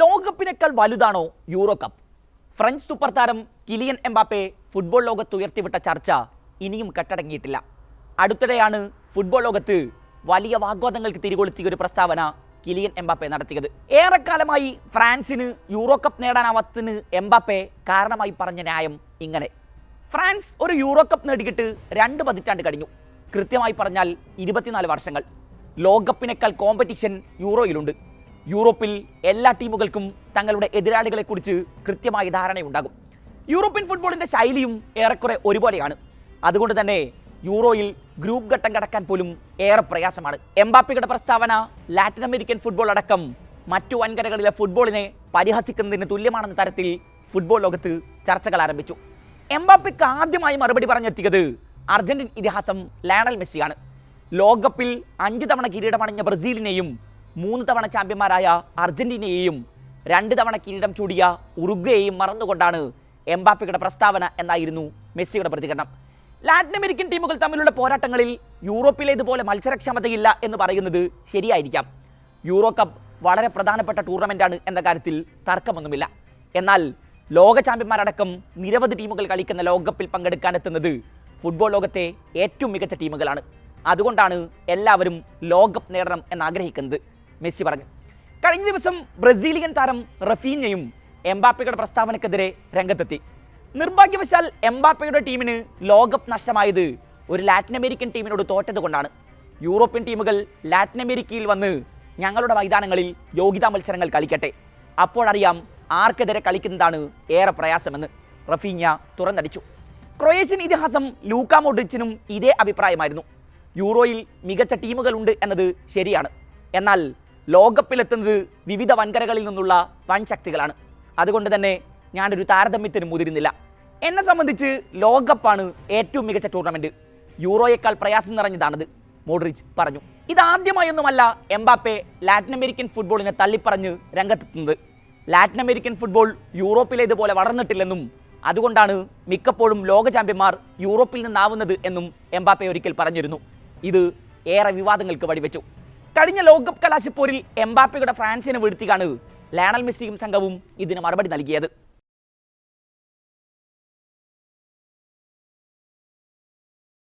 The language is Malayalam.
ലോകകപ്പിനേക്കാൾ വലുതാണോ യൂറോ കപ്പ്? ഫ്രഞ്ച് സൂപ്പർ താരം കിലിയൻ എംബാപ്പെ ഫുട്ബോൾ ലോകത്ത് ഉയർത്തിവിട്ട ചർച്ച ഇനിയും കെട്ടടങ്ങിയിട്ടില്ല. അടുത്തിടെയാണ് ഫുട്ബോൾ ലോകത്ത് വലിയ വാഗ്വാദങ്ങൾക്ക് തിരികൊളുത്തിയ ഒരു പ്രസ്താവന കിലിയൻ എംബാപ്പെ നടത്തിയത്. ഏറെക്കാലമായി ഫ്രാൻസിന് യൂറോ കപ്പ് നേടാനാവാത്തതിന് എംബാപ്പെ കാരണമായി പറഞ്ഞ ന്യായം ഇങ്ങനെ. ഫ്രാൻസ് ഒരു യൂറോ കപ്പ് നേടിയിട്ട് രണ്ട് പതിറ്റാണ്ട് കഴിഞ്ഞു. കൃത്യമായി പറഞ്ഞാൽ ഇരുപത്തിനാല് വർഷങ്ങൾ. ലോകകപ്പിനേക്കാൾ കോമ്പറ്റീഷൻ യൂറോയിലുണ്ട്. യൂറോപ്പിൽ എല്ലാ ടീമുകൾക്കും തങ്ങളുടെ എതിരാളികളെക്കുറിച്ച് കൃത്യമായ ധാരണയുണ്ടാകും. യൂറോപ്യൻ ഫുട്ബോളിന്റെ ശൈലിയും ഏറെക്കുറെ ഒരുപോലെയാണ്. അതുകൊണ്ട് തന്നെ യൂറോയിൽ ഗ്രൂപ്പ് ഘട്ടം കടക്കാൻ പോലും ഏറെ പ്രയാസമാണ്. എംബാപ്പിയുടെ പ്രസ്താവന ലാറ്റിൻ അമേരിക്കൻ ഫുട്ബോൾ അടക്കം മറ്റു വൻകരകളിലെ ഫുട്ബോളിനെ പരിഹസിക്കുന്നതിന് തുല്യമാണെന്ന തരത്തിൽ ഫുട്ബോൾ ലോകത്ത് ചർച്ചകൾ ആരംഭിച്ചു. എംബാപ്പിക്ക് ആദ്യമായി മറുപടി പറഞ്ഞെത്തിയത് അർജന്റീൻ ഇതിഹാസം ലയണൽ മെസ്സിയാണ്. ലോകകപ്പിൽ അഞ്ച് തവണ കിരീടമണിഞ്ഞ ബ്രസീലിനെയും മൂന്ന് തവണ ചാമ്പ്യന്മാരായ അർജന്റീനയെയും രണ്ട് തവണ കിരീടം ചൂടിയ ഉറുഗ്വയെയും മറന്നുകൊണ്ടാണ് എംബാപ്പയുടെ പ്രസ്താവന എന്നായിരുന്നു മെസ്സിയുടെ പ്രതികരണം. ലാറ്റിൻ അമേരിക്കൻ ടീമുകൾ തമ്മിലുള്ള പോരാട്ടങ്ങളിൽ യൂറോപ്പിലേതുപോലെ മത്സരക്ഷമതയില്ല എന്ന് പറയുന്നത് ശരിയായിരിക്കാം. യൂറോ കപ്പ് വളരെ പ്രധാനപ്പെട്ട ടൂർണമെന്റാണ് എന്ന കാര്യത്തിൽ തർക്കമൊന്നുമില്ല. എന്നാൽ ലോക ചാമ്പ്യന്മാരടക്കം നിരവധി ടീമുകൾ കളിക്കുന്ന ലോകകപ്പിൽ പങ്കെടുക്കാനെത്തുന്നത് ഫുട്ബോൾ ലോകത്തെ ഏറ്റവും മികച്ച ടീമുകളാണ്. അതുകൊണ്ടാണ് എല്ലാവരും ലോകകപ്പ് നേടണം എന്ന് ആഗ്രഹിക്കുന്നത് മെസ്സി പറഞ്ഞു. കഴിഞ്ഞ ദിവസം ബ്രസീലിയൻ താരം റഫീഞ്ഞയും എംബാപ്പയുടെ പ്രസ്താവനക്കെതിരെ രംഗത്തെത്തി. നിർഭാഗ്യവശാൽ എംബാപ്പയുടെ ടീമിന് ലോകകപ്പ് നഷ്ടമായത് ഒരു ലാറ്റിൻ അമേരിക്കൻ ടീമിനോട് തോറ്റത് കൊണ്ടാണ്. യൂറോപ്യൻ ടീമുകൾ ലാറ്റിൻ അമേരിക്കയിൽ വന്ന് ഞങ്ങളുടെ മൈതാനങ്ങളിൽ യോഗ്യതാ മത്സരങ്ങൾ കളിക്കട്ടെ. അപ്പോഴറിയാം ആർക്കെതിരെ കളിക്കുന്നതാണ് ഏറെ പ്രയാസമെന്ന്. റഫീഞ്ഞ തുറന്നടിച്ചു. ക്രൊയേഷ്യൻ ഇതിഹാസം ലൂക്ക മോഡ്രിച്ചിനും ഇതേ അഭിപ്രായമായിരുന്നു. യൂറോയിൽ മികച്ച ടീമുകളുണ്ട് എന്നത് ശരിയാണ്. എന്നാൽ ലോകകപ്പിലെത്തുന്നത് വിവിധ വൻകരകളിൽ നിന്നുള്ള വൻ ശക്തികളാണ് അതുകൊണ്ട് തന്നെ ഞാനൊരു താരതമ്യത്തിന് മുതിരുന്നില്ല. എന്നെ സംബന്ധിച്ച് ലോകകപ്പാണ് ഏറ്റവും മികച്ച ടൂർണമെന്റ് യൂറോയേക്കാൾ പ്രയാസം നിറഞ്ഞതാണത് മോഡ്രിച്ച് പറഞ്ഞു. ഇതാദ്യമായൊന്നുമല്ല എംബാപ്പെ ലാറ്റിൻ അമേരിക്കൻ ഫുട്ബോളിനെ തള്ളിപ്പറഞ്ഞ് രംഗത്തെത്തുന്നത്. ലാറ്റിൻ അമേരിക്കൻ ഫുട്ബോൾ യൂറോപ്പിലേതുപോലെ വളർന്നിട്ടില്ലെന്നും അതുകൊണ്ടാണ് മിക്കപ്പോഴും ലോക ചാമ്പ്യന്മാർ യൂറോപ്പിൽ നിന്നാവുന്നത് എന്നും എംബാപ്പെ ഒരിക്കൽ പറഞ്ഞിരുന്നു. ഇത് ഏറെ വിവാദങ്ങൾക്ക് വഴിവെച്ചു. കഴിഞ്ഞ ലോകകപ്പ് കലാശപ്പോരിൽ എംബാപ്പയുടെ ഫ്രാൻസിനെ വീഴ്ത്തിയാണ് ലയണൽ മെസ്സിയും സംഘവും ഇതിന് മറുപടി നൽകിയത്.